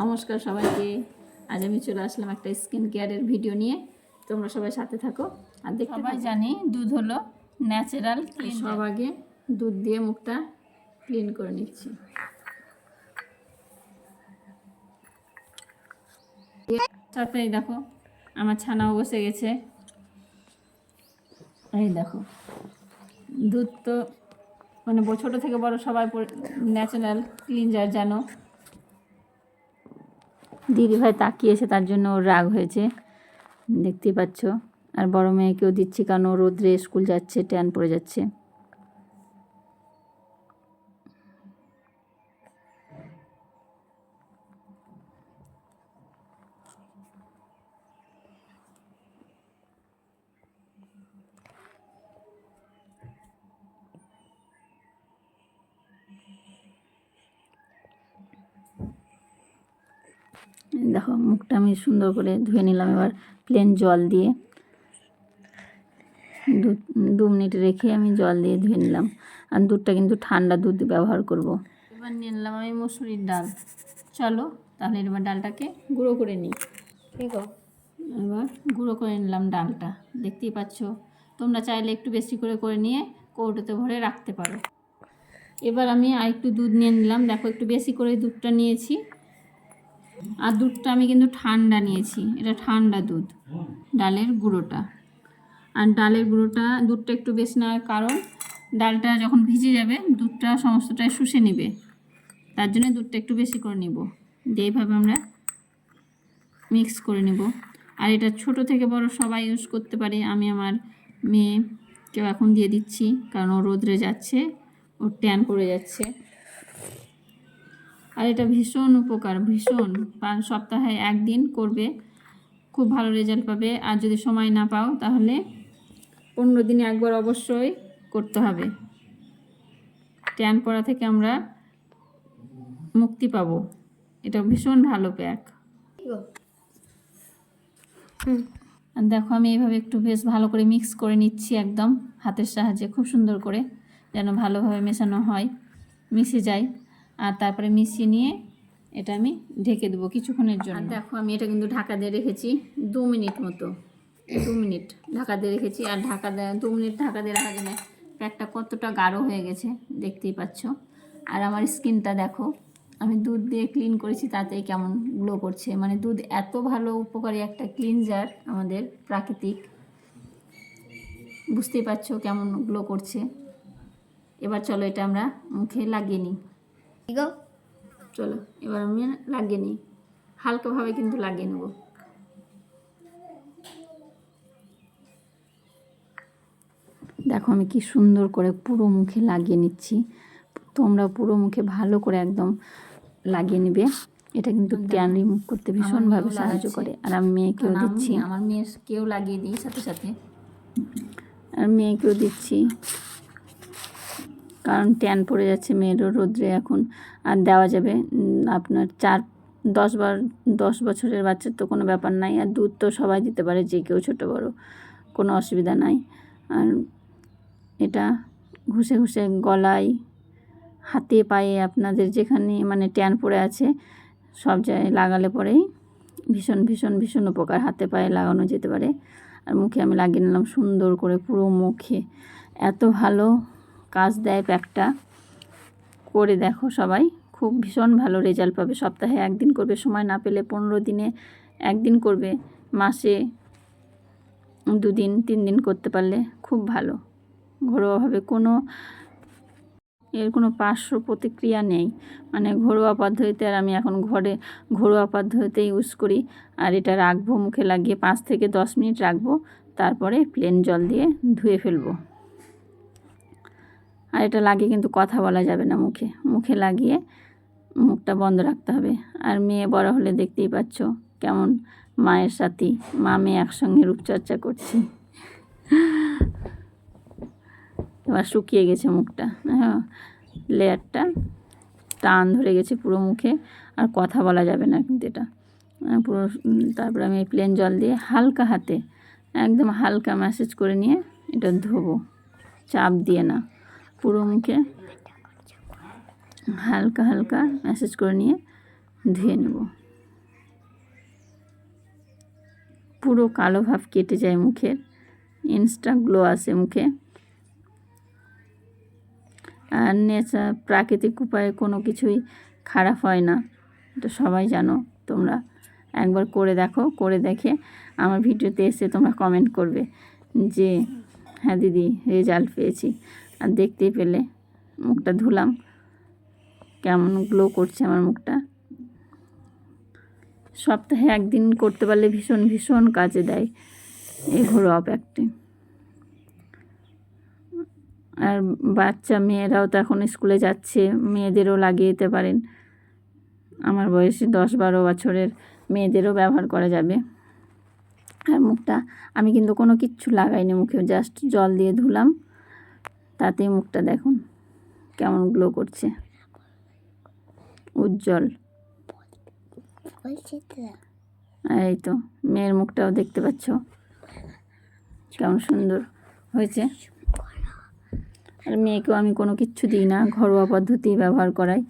নমস্কার সবাইকে। আজ আমি চলে আসলাম একটা স্কিন কেয়ারের ভিডিও নিয়ে। তোমরা সবাই সাথে থাকো আর দেখতে সবাই জানি দুধ হলো ন্যাচারাল। সব আগে দুধ দিয়ে মুখটা ক্লিন করে নিচ্ছি। তারপরে দেখো আমার ছানাও বসে গেছে। এই দেখো দুধ তো মানে ছোটো থেকে বড় সবাই ন্যাচারাল ক্লিনজার জানো। দিদি ভাই তাকিয়েছে, তার জন্য ওর রাগ হয়েছে। দেখতেই পাচ্ছ। আর বড় মেয়েকেও দিচ্ছি কারণ ও রোদ্রে স্কুল যাচ্ছে ট্যান পড়ে যাচ্ছে। দেখো মুখটা আমি সুন্দর করে ধুয়ে নিলাম এবার প্লেন জল দিয়ে। দু দু মিনিট রেখে আমি জল দিয়ে ধুয়ে নিলাম। আর দুধটা কিন্তু ঠান্ডা দুধ ব্যবহার করব। এবার নিয়ে নিলাম আমি মসুরির ডাল। চলো তাহলে এবার ডালটাকে গুঁড়ো করে নিই। ঠিক এবার গুঁড়ো করে নিলাম ডালটা। দেখতেই পাচ্ছ? তোমরা চাইলে একটু বেশি করে করে নিয়ে কৌটোতে ভরে রাখতে পারো। এবার আমি আর একটু দুধ নিয়ে নিলাম। দেখো একটু বেশি করে দুধটা নিয়েছি। আর দুধটা আমি কিন্তু ঠান্ডা নিয়েছি। এটা ঠান্ডা দুধ, ডালের গুঁড়োটা। আর ডালের গুঁড়োটা দুধটা একটু বেশি নেওয়ার কারণ, ডালটা যখন ভিজে যাবে, দুধটা সমস্তটাই শুষে নেবে। তার জন্য দুধটা একটু বেশি করে নিব। দিয়ে এইভাবে আমরা মিক্স করে নেব। আর এটা ছোট থেকে বড় সবাই ইউজ করতে পারে। আমি আমার মেয়ে কেউ এখন দিয়ে দিচ্ছি, কারণ ও রোদ্রে যাচ্ছে ওর ট্যান পড়ে যাচ্ছে। আর এটা ভীষণ উপকার, ভীষণ। সপ্তাহে একদিন করবে, খুব ভালো রেজাল্ট পাবে। আর যদি সময় না পাও, তাহলে পনেরো দিনে একবার অবশ্যই করতে হবে। ট্যান পড়া থেকে আমরা মুক্তি পাবো। এটা ভীষণ ভালো প্যাক। আর দেখো, আমি এইভাবে একটু বেশ ভালো করে মিক্স করে নিচ্ছি একদম হাতের সাহায্যে, খুব সুন্দর করে, যেন ভালোভাবে মেশানো হয়, মিশে যায়। আর তারপরে মিশিয়ে নিয়ে এটা আমি ঢেকে দেবো কিছুক্ষণের জন্য। দেখো আমি এটা কিন্তু ঢাকা দিয়ে রেখেছি দু মিনিট মতো। দু মিনিট ঢাকা দিয়ে রেখেছি। আর ঢাকা দু মিনিট ঢাকা দিয়ে রাখার জন্য প্যাকটা কতটা গাঢ় হয়ে গেছে দেখতেই পাচ্ছ। আর আমার স্কিনটা দেখো আমি দুধ দিয়ে ক্লিন করেছি তাতেই কেমন গ্লো করছে। মানে দুধ এত ভালো উপকারী একটা ক্লিনজার আমাদের প্রাকৃতিক। বুঝতেই পারছ কেমন গ্লো করছে। এবার চলো এটা আমরা মুখে লাগিয়ে নিই। চলো এবার আমি লাগিয়ে নিই। হালকাভাবে কিন্তু লাগিয়ে নেব। দেখো আমি কি সুন্দর করে পুরো মুখে লাগিয়ে নিচ্ছি। তোমরা পুরো মুখে ভালো করে একদম লাগিয়ে নেবে। এটা কিন্তু ট্যান রিমুভ করতে ভীষণভাবে সাহায্য করে। আর আমি মেয়েকেও দিচ্ছি। আমার মেয়ে কেউ লাগিয়ে দিই সাথে সাথে। আর মেয়েকেও দিচ্ছি। কারণ ট্যান পড়ে যাচ্ছে মেয়েরও রোদ্রে এখন, আর দেওয়া যাবে আপনার চার, দশ বার, দশ বছরের বাচ্চার তো কোনো ব্যাপার নাই, আর দুধ তো সবাই দিতে পারে, যে কেউ ছোটো বড়ো, কোনো অসুবিধা নাই। আর এটা ঘুষে ঘুষে গলায়, হাতে পায়ে আপনাদের যেখানে মানে ট্যান পড়ে আছে, সব জায়গায় লাগালে পরেই ভীষণ ভীষণ ভীষণ উপকার, হাতে পায়ে লাগানো যেতে পারে। আর মুখে আমি লাগিয়ে নিলাম সুন্দর করে পুরো মুখে। এত ভালো কাজ দেয় প্যাকটা। করে দেখো সবাই, খুব ভীষণ ভালো রেজাল্ট পাবে। সপ্তাহে একদিন করবে, সময় না পেলে পনেরো দিনে একদিন করবে। মাসে দুদিন তিন দিন করতে পারলে খুব ভালো। ঘরোয়াভাবে কোনো এর কোনো পার্শ্ব প্রতিক্রিয়া নেই। মানে ঘরোয়া পদ্ধতিতে আর আমি এখন ঘরে ঘরোয়া পদ্ধতিতে ইউজ করি। আর এটা রাখব মুখে লাগিয়ে পাঁচ থেকে দশ মিনিট রাখব। তারপরে প্লেন জল দিয়ে ধুয়ে ফেলব। আর এটা লাগিয়ে কিন্তু কথা বলা যাবে না মুখে। মুখে লাগিয়ে মুখটা বন্ধ রাখতে হবে। আর মেয়ে বড় হলে দেখতেই পাচ্ছ কেমন মায়ের সাথে। মা মেয়ে একসঙ্গে রূপচর্চা করছি। এবার শুকিয়ে গেছে মুখটা। হ্যাঁ লেয়ারটা টান ধরে গেছে পুরো মুখে। আর কথা বলা যাবে না কিন্তু এটা। পুরো, তারপরে আমি প্লেন জল দিয়ে হালকা হাতে, একদম হালকা ম্যাসেজ করে নিয়ে এটা ধোবো। চাপ দিয়ে না। পুরো মুখে হালকা হালকা ম্যাসেজ করে নিয়ে ধুয়ে নেব। পুরো কালো ভাব কেটে যায় মুখের। ইনস্টা গ্লো আসে মুখে। আর নেচার প্রাকৃতিক উপায়ে কোনো কিছুই খারাপ হয় না। এটা সবাই জানো। তোমরা একবার করে দেখো, করে দেখে আমার ভিডিওতে এসে তোমরা কমেন্ট করবে যে হ্যাঁ দিদি রেজাল্ট পেয়েছি। আর দেখতেই পেলে। মুখটা ধুলাম। কেমন গ্লো করছে আমার মুখটা। সপ্তাহে একদিন করতে পারলে ভীষণ ভীষণ কাজে দেয় এই ঘরোয়া প্যাকটি আর বাচ্চা মেয়েরাও তো এখন স্কুলে যাচ্ছে, মেয়েদেরও লাগিয়ে দিতে পারেন। আমার বয়সে দশ বারো বছরের মেয়েদেরও ব্যবহার করা যাবে। আর মুখটা, আমি কিন্তু কোনো কিচ্ছু লাগাইনি মুখে জাস্ট জল দিয়ে ধুলাম। তাতেই মুখটা দেখুন, কেমন গ্লো করছে। উজ্জ্বল। এই তো, মেয়ের মুখটাও দেখতে পাচ্ছ। কেমন সুন্দর হয়েছে। আর মেয়েকেও আমি কোনো কিচ্ছু দিই না, ঘরোয়া পদ্ধতি ব্যবহার করাই।